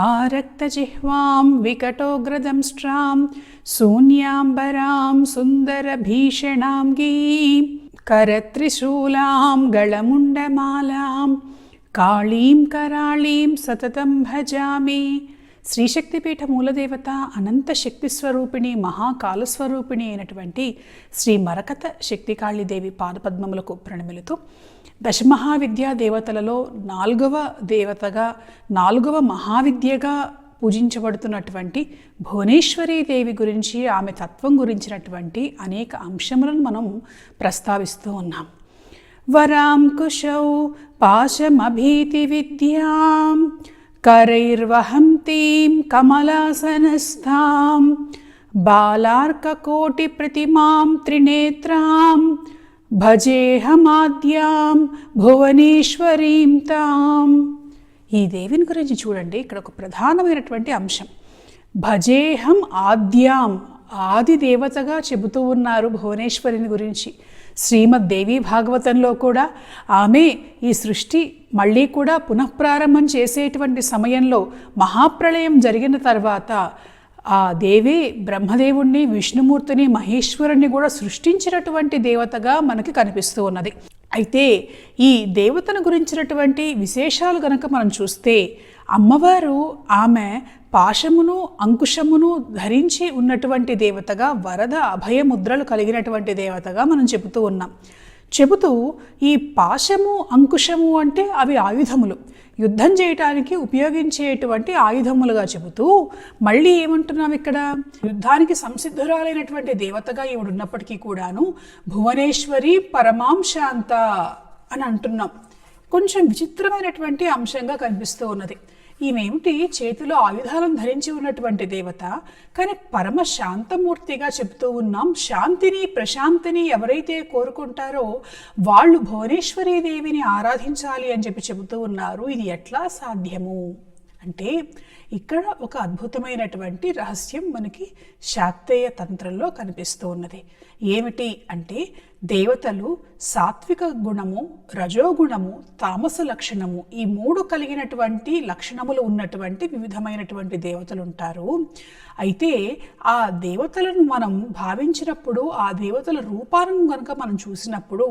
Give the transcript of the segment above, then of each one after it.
आरक्तजिह्वां विकटोग्रदं स्ट्रां शून्याम्बरां सुन्दरभीषणां गीं करत्रिशूलां गळमुण्डमालां काळीं कराळीं सततं भजामि శ్రీశక్తిపీఠ మూలదేవత అనంత శక్తి స్వరూపిణి మహాకాలస్వరూపిణి అయినటువంటి శ్రీ మరకత శక్తికాళీదేవి పాదపద్మములకు ప్రణమిలుతూ దశమహావిద్యా దేవతలలో నాలుగవ దేవతగా నాలుగవ మహావిద్యగా పూజించబడుతున్నటువంటి భువనేశ్వరీ దేవి గురించి ఆమె తత్వం గురించినటువంటి అనేక అంశములను మనం ప్రస్తావిస్తూ ఉన్నాం. వరాంకుశౌ పాశమభీతి విద్యాం కరైర్వహంతీం కమలాసనస్థాం बालार्ककोटिप्रतिमां ప్రతిమాం త్రినేత్రాం భజేహమాద్యాం భువనేశ్వరీం తాం. ఈ దేవిని గురించి చూడండి. ఇక్కడ ఒక ప్రధానమైనటువంటి అంశం. భజేహం ఆద్యాం. ఆది దేవతగా చెబుతూ ఉన్నారు భువనేశ్వరిని గురించి. శ్రీమద్ దేవి భాగవతంలో కూడా ఆమె ఈ సృష్టి మళ్ళీ కూడా పునఃప్రారంభం చేసేటువంటి సమయంలో మహాప్రళయం జరిగిన తర్వాత ఆ దేవి బ్రహ్మదేవుణ్ణి విష్ణుమూర్తిని మహేశ్వరుణ్ణి కూడా సృష్టించినటువంటి దేవతగా మనకి కనిపిస్తూ ఉన్నది. అయితే ఈ దేవతను గురించినటువంటి విశేషాలు గనక మనం చూస్తే అమ్మవారు ఆమె పాశమును అంకుశమును ధరించి ఉన్నటువంటి దేవతగా వరద అభయముద్రలు కలిగినటువంటి దేవతగా మనం చెబుతూ ఉన్నాం. చెబుతూ ఈ పాశము అంకుశము అంటే అవి ఆయుధములు. యుద్ధం చేయటానికి ఉపయోగించేటువంటి ఆయుధములుగా చెబుతూ మళ్ళీ ఏమంటున్నాం ఇక్కడ? యుద్ధానికి సంసిద్ధురాలైనటువంటి దేవతగా ఈవిడున్నప్పటికీ కూడాను భువనేశ్వరి పరమాంశాంత అని అంటున్నాం. కొంచెం విచిత్రమైనటువంటి అంశంగా కనిపిస్తూ ఉన్నది. ఈమెమిటి చేతిలో ఆయుధాలను ధరించి ఉన్నటువంటి దేవత కానీ పరమ శాంతమూర్తిగా చెబుతూ ఉన్నాం శాంతిని ప్రశాంతిని ఎవరైతే కోరుకుంటారో వాళ్ళు భువనేశ్వరీ దేవిని ఆరాధించాలి అని చెప్పి చెబుతూ ఉన్నారు. ఇది ఎట్లా సాధ్యము? అంటే ఇక్కడ ఒక అద్భుతమైనటువంటి రహస్యం మనకి శాక్తేయ తంత్రంలో కనిపిస్తూ ఉన్నది. ఏమిటి అంటే దేవతలు సాత్విక గుణము రజోగుణము తామస లక్షణము ఈ మూడు కలిగినటువంటి లక్షణములు ఉన్నటువంటి వివిధమైనటువంటి దేవతలు ఉంటారు అయితే ఆ దేవతలను మనం భావించినప్పుడు ఆ దేవతల రూపాలను కనుక మనం చూసినప్పుడు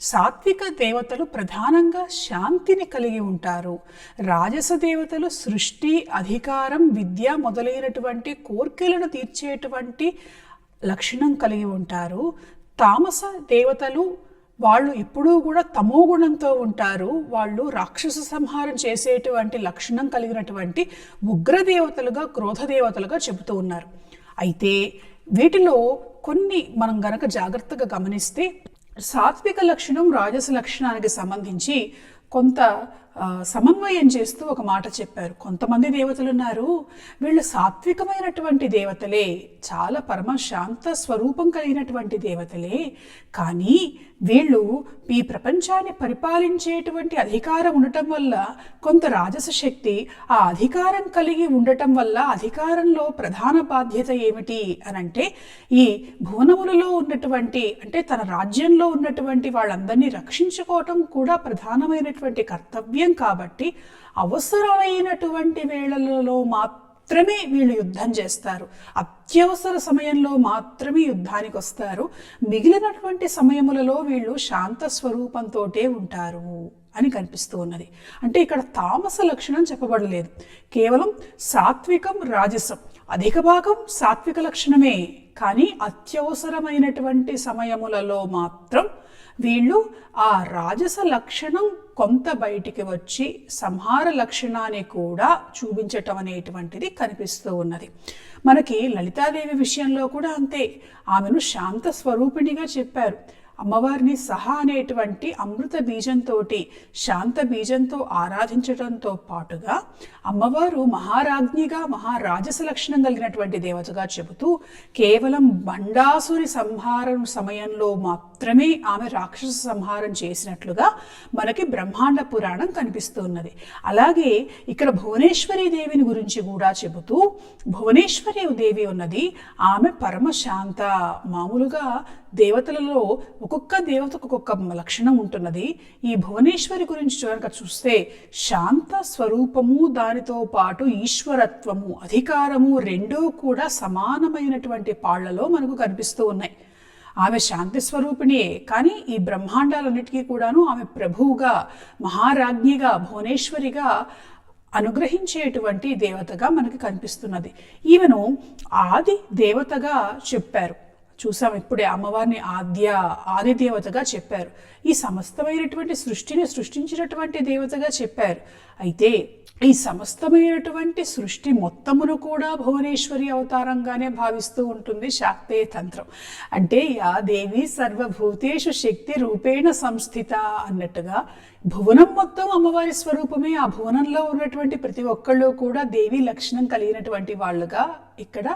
సాత్విక దేవతలు ప్రధానంగా శాంతిని కలిగి ఉంటారు. రాజస దేవతలు సృష్టి అధికారం విద్య మొదలైనటువంటి కోర్కెలను తీర్చేటువంటి లక్షణం కలిగి ఉంటారు. తామస దేవతలు వాళ్ళు ఎప్పుడూ కూడా తమో గుణంతో ఉంటారు. వాళ్ళు రాక్షస సంహారం చేసేటువంటి లక్షణం కలిగినటువంటి ఉగ్రదేవతలుగా క్రోధదేవతలుగా చెబుతూ ఉన్నారు. అయితే వీటిలో కొన్ని మనం గనక జాగ్రత్తగా గమనిస్తే సాత్విక లక్షణం రాజస లక్షణానికి సంబంధించి కొంత సమన్వయం చేస్తూ ఒక మాట చెప్పారు. కొంతమంది దేవతలు ఉన్నారు వీళ్ళు సాత్వికమైనటువంటి దేవతలే చాలా పరమ శాంత స్వరూపం కలిగినటువంటి దేవతలే కానీ వీళ్ళు ఈ ప్రపంచాన్ని పరిపాలించేటువంటి అధికారం ఉండటం వల్ల కొంత రాజస శక్తి ఆ అధికారం కలిగి ఉండటం వల్ల అధికారంలో ప్రధాన బాధ్యత ఏమిటి అని అంటే ఈ భువనములలో ఉన్నటువంటి అంటే తన రాజ్యంలో ఉన్నటువంటి వాళ్ళందరినీ రక్షించుకోవటం కూడా ప్రధానమైనటువంటి కర్తవ్యం కాబట్టి అవసరమైనటువంటి వేళలలో మాత్రమే వీళ్ళు యుద్ధం చేస్తారు. అత్యవసర సమయంలో మాత్రమే యుద్ధానికి వస్తారు. మిగిలినటువంటి సమయములలో వీళ్ళు శాంత స్వరూపంతోటే ఉంటారు అని కనిపిస్తూ ఉన్నది. అంటే ఇక్కడ తామస లక్షణం చెప్పబడలేదు. కేవలం సాత్వికం రాజసం. అధిక భాగం సాత్విక లక్షణమే. కానీ అత్యవసరమైనటువంటి సమయములలో మాత్రం వీళ్ళు ఆ రాజస లక్షణం కొంత బయటికి వచ్చి సంహార లక్షణాన్ని కూడా చూపించటం అనేటువంటిది కనిపిస్తూ ఉన్నది. మనకి లలితాదేవి విషయంలో కూడా అంతే. ఆమెను శాంత స్వరూపిణిగా చెప్పారు. అమ్మవారిని సహా అనేటువంటి అమృత బీజంతో శాంత బీజంతో ఆరాధించడంతో పాటుగా అమ్మవారు మహారాజ్ఞిగా మహారాజస లక్షణం కలిగినటువంటి దేవతగా చెబుతూ కేవలం బండాసురి సంహారం సమయంలో మాత్రమే ఆమె రాక్షస సంహారం చేసినట్లుగా మనకి బ్రహ్మాండ పురాణం కనిపిస్తున్నది. అలాగే ఇక్కడ భువనేశ్వరి దేవిని గురించి కూడా చెబుతూ భువనేశ్వరి దేవి ఉన్నది. ఆమె పరమశాంత మామూలుగా దేవతలలో ఒక్కొక్క దేవతకు ఒక్కొక్క లక్షణం ఉంటున్నది. ఈ భువనేశ్వరి గురించి కనుక చూస్తే శాంత స్వరూపము దానితో పాటు ఈశ్వరత్వము అధికారము రెండూ కూడా సమానమైనటువంటి పాళ్ళలో మనకు కనిపిస్తూ ఉన్నాయి. ఆమె శాంతి స్వరూపిణియే కానీ ఈ బ్రహ్మాండాలన్నిటికీ కూడాను ఆమె ప్రభువుగా మహారాజ్ఞిగా భువనేశ్వరిగా అనుగ్రహించేటువంటి దేవతగా మనకి కనిపిస్తున్నది. ఈమెను ఆది దేవతగా చెప్పారు. చూసాం. ఇప్పుడే అమ్మవారిని ఆద్య ఆది దేవతగా చెప్పారు. ఈ సమస్తమైనటువంటి సృష్టిని సృష్టించినటువంటి దేవతగా చెప్పారు. అయితే ఈ సమస్తమైనటువంటి సృష్టి మొత్తమును కూడా భువనేశ్వరి అవతారంగానే భావిస్తూ ఉంటుంది శాక్తేయ తంత్రం. అంటే యా దేవి సర్వభూతేషు శక్తి రూపేణ సంస్థిత అన్నట్టుగా భువనం మొత్తం అమ్మవారి స్వరూపమే. ఆ భువనంలో ఉన్నటువంటి ప్రతి ఒక్కళ్ళు కూడా దేవి లక్షణం కలిగినటువంటి వాళ్ళుగా ఇక్కడ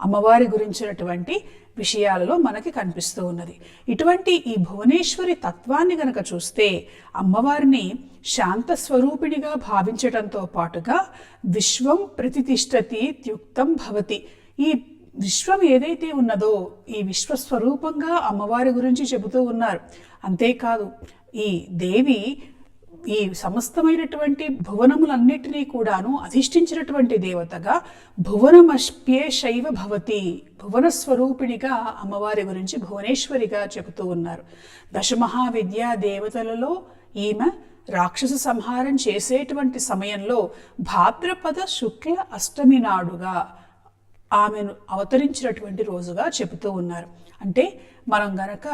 అమ్మవారి గురించినటువంటి విషయాలలో మనకి కనిపిస్తూ ఉన్నది. ఇటువంటి ఈ భువనేశ్వరి తత్వాన్ని గనక చూస్తే అమ్మవారిని శాంత స్వరూపిణిగా భావించడంతో పాటుగా విశ్వం ప్రతిష్టతి త్యుక్తం భవతి. ఈ విశ్వం ఏదైతే ఉన్నదో ఈ విశ్వస్వరూపంగా అమ్మవారి గురించి చెబుతూ ఉన్నారు. అంతేకాదు ఈ దేవి ఈ సమస్తమైనటువంటి భువనములన్నిటినీ కూడాను అధిష్ఠించినటువంటి దేవతగా భువనమష్ప్యే శైవ భవతి భువన స్వరూపిణిగా అమ్మవారి గురించి భువనేశ్వరిగా చెబుతూ ఉన్నారు. దశమహావిద్యా దేవతలలో ఈమె రాక్షస సంహారం చేసేటువంటి సమయంలో భాద్రపద శుక్ల అష్టమి నాడుగా ఆమెను అవతరించినటువంటి రోజుగా చెబుతూ ఉన్నారు. అంటే మనం గనక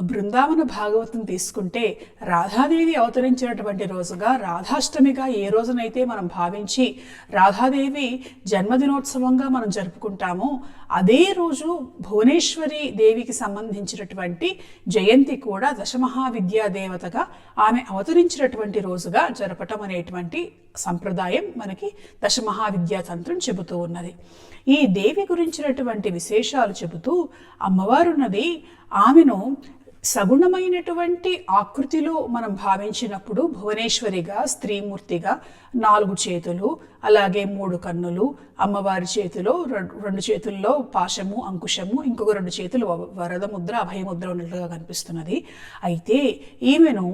బృందావన భాగవతం తీసుకుంటే రాధాదేవి అవతరించినటువంటి రోజుగా రాధాష్టమిగా ఏ రోజునైతే మనం భావించి రాధాదేవి జన్మదినోత్సవంగా మనం జరుపుకుంటామో అదే రోజు భువనేశ్వరి దేవికి సంబంధించినటువంటి జయంతి కూడా దశమహావిద్యా దేవతగా ఆమె అవతరించినటువంటి రోజుగా జరపటం అనేటువంటి సంప్రదాయం మనకి దశమహావిద్యా తంత్రం చెబుతూ ఉన్నది. ఈ దేవి గురించినటువంటి విశేషాలు చెబుతూ అమ్మవారున్నది ఆమెను సగుణమైనటువంటి ఆకృతిలో మనం భావించినప్పుడు భువనేశ్వరిగా స్త్రీమూర్తిగా నాలుగు చేతులు అలాగే మూడు కన్నులు అమ్మవారి చేతిలో రెండు చేతుల్లో పాశము అంకుశము ఇంకొక రెండు చేతులు వరదముద్ర అభయముద్ర ఉన్నట్లుగా కనిపిస్తున్నది. అయితే ఈమెను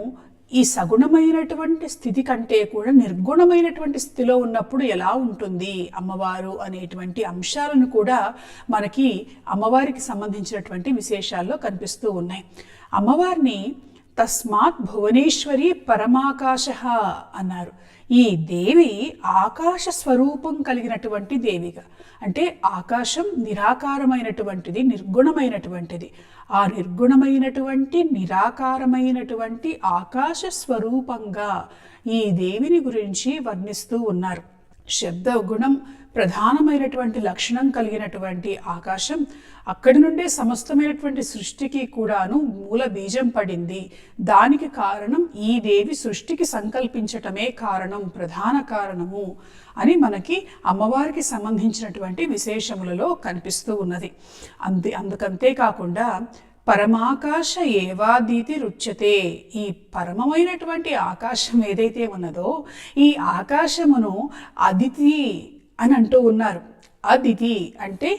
ఈ సగుణమైనటువంటి స్థితి కంటే కూడా నిర్గుణమైనటువంటి స్థితిలో ఉన్నప్పుడు ఎలా ఉంటుంది అమ్మవారు అనేటువంటి అంశాలను కూడా మనకి అమ్మవారికి సంబంధించినటువంటి విశేషాల్లో కనిపిస్తూ ఉన్నాయి. అమ్మవారిని తస్మాత్ భువనేశ్వరి పరమాకాశ అన్నారు. ఈ దేవి ఆకాశ స్వరూపం కలిగినటువంటి దేవిగా. అంటే ఆకాశం నిరాకారమైనటువంటిది నిర్గుణమైనటువంటిది. ఆ నిర్గుణమైనటువంటి నిరాకారమైనటువంటి ఆకాశ స్వరూపంగా ఈ దేవిని గురించి వర్ణిస్తూ ఉన్నారు. శబ్ద గుణం ప్రధానమైనటువంటి లక్షణం కలిగినటువంటి ఆకాశం. అక్కడి నుండే సమస్తమైనటువంటి సృష్టికి కూడాను మూల బీజం పడింది. దానికి కారణం ఈ దేవి సృష్టికి సంకల్పించటమే కారణం ప్రధాన కారణము అని మనకి అమ్మవారికి సంబంధించినటువంటి విశేషములలో కనిపిస్తూ ఉన్నది. అంతే అందుకంతే కాకుండా పరమాకాశ ఏవాదీతి రుచ్యతే. ఈ పరమమైనటువంటి ఆకాశం ఏదైతే ఉన్నదో ఈ ఆకాశమును అదితి అని అంటూ ఉన్నారు. అదితి అంటే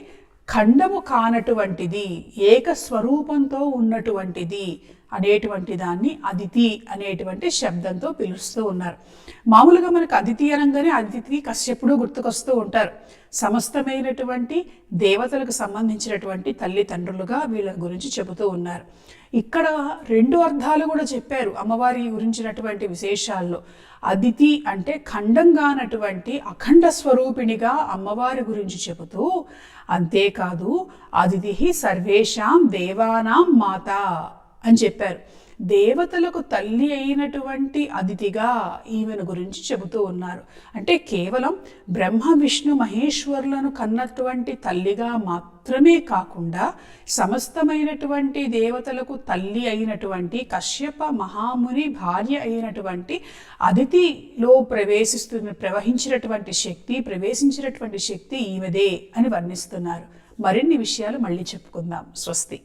ఖండము కానటువంటిది ఏక స్వరూపంతో ఉన్నటువంటిది. అనేటువంటి దాన్ని అదితి అనేటువంటి శబ్దంతో పిలుస్తూ ఉన్నారు. మామూలుగా మనకు అదితి అనగానే అదితి కశ్యపుడు గుర్తుకొస్తూ ఉంటారు. సమస్తమైనటువంటి దేవతలకు సంబంధించినటువంటి తల్లిదండ్రులుగా వీళ్ళ గురించి చెబుతూ ఉన్నారు. ఇక్కడ రెండు అర్థాలు కూడా చెప్పారు అమ్మవారి గురించినటువంటి విశేషాల్లో. అదితి అంటే ఖండంగానటువంటి అఖండ స్వరూపిణిగా అమ్మవారి గురించి చెబుతూ అంతేకాదు అదితి సర్వేషాం దేవానాం మాత. అని చెప్పారు. దేవతలకు తల్లి అయినటువంటి అతిథిగా ఈమెను గురించి చెబుతూ ఉన్నారు. అంటే కేవలం బ్రహ్మ విష్ణు మహేశ్వరులను కన్నటువంటి తల్లిగా మాత్రమే కాకుండా సమస్తమైనటువంటి దేవతలకు తల్లి అయినటువంటి కశ్యప మహాముని భార్య అయినటువంటి అతిథిలో ప్రవేశిస్తున్న ప్రవహించినటువంటి శక్తి ప్రవేశించినటువంటి శక్తి ఈమెదే అని వర్ణిస్తున్నారు. మరిన్ని విషయాలు మళ్ళీ చెప్పుకుందాం. స్వస్తి.